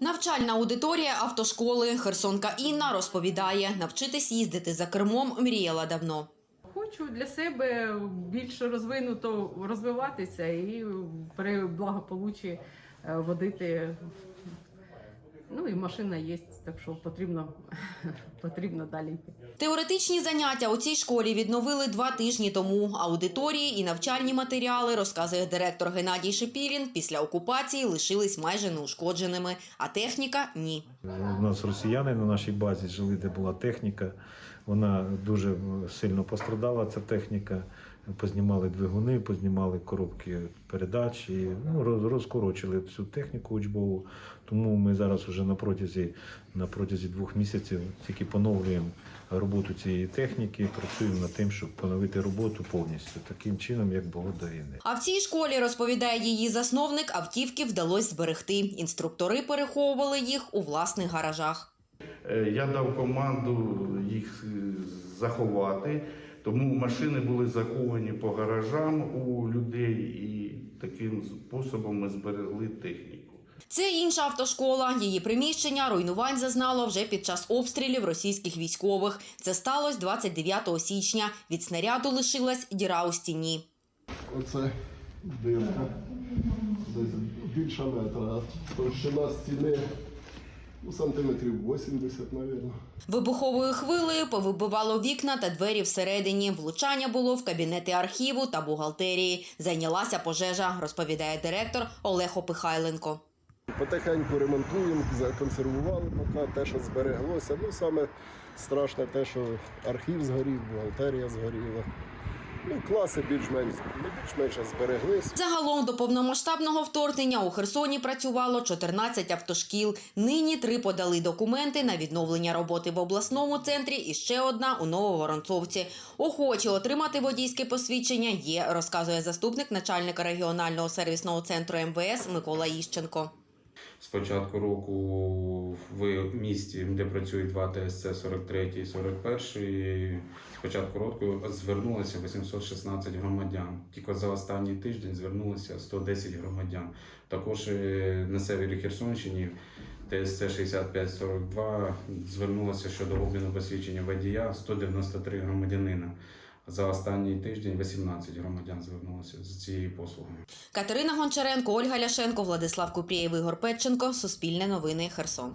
Навчальна аудиторія автошколи Херсонка Інна розповідає, навчитись їздити за кермом мріяла давно. Хочу для себе більш розвинуто розвиватися і при благополуччі е, водити. І машина є, так що потрібно, потрібно далі. Теоретичні заняття у цій школі відновили два тижні тому. Аудиторії і навчальні матеріали, розказує директор Геннадій Шепілін, після окупації лишились майже неушкодженими, а техніка – ні. У нас росіяни на нашій базі жили, де була техніка. Вона дуже сильно пострадала, ця техніка. Познімали двигуни, познімали коробки передач і ну, розкорочили всю техніку учбову. Тому ми зараз вже на протязі, на протязі двох місяців тільки поновлюємо роботу цієї техніки, працюємо над тим, щоб поновити роботу повністю, таким чином, як було до війни. А в цій школі, розповідає її засновник, автівки вдалося зберегти. Інструктори переховували їх у власних гаражах. Е, Я дав команду їх е, заховати, тому машини були заховані по гаражам у людей, і таким способом ми зберегли техніку. Це інша автошкола. Її приміщення руйнувань зазнало вже під час обстрілів російських військових. Це сталося 29 січня. Від снаряду лишилась діра у стіні. Оце дирка. Десь більше метра. Товщина стіни ну, сантиметрів 80, мабуть. Вибуховою хвилею повибивало вікна та двері всередині. Влучання було в кабінети архіву та бухгалтерії. Зайнялася пожежа, розповідає директор Олег Опихайленко. Потихеньку ремонтуємо, законсервували поки те, що збереглося. Ну, саме страшне те, що архів згорів, бухгалтерія згоріла. Ну, класи більш-менш не більш-менш збереглись. Загалом до повномасштабного вторгнення у Херсоні працювало 14 автошкіл. Нині три подали документи на відновлення роботи в обласному центрі і ще одна у Нововоронцовці. Охочі отримати водійське посвідчення є, розказує заступник начальника регіонального сервісного центру МВС Микола Іщенко. З початку року в місті, де працюють два ТСЦ 43 і 41, з початку року звернулося 816 громадян. Тільки за останній тиждень звернулося 110 громадян. Також е, на севері Херсонщині ТСЦ 6542 звернулося щодо обміну посвідчення водія 193 громадянина. За останній тиждень 18 громадян звернулося з цією послугою. Катерина Гончаренко, Ольга Ляшенко, Владислав Купрієв, Ігор Петченко. Суспільне новини. Херсон.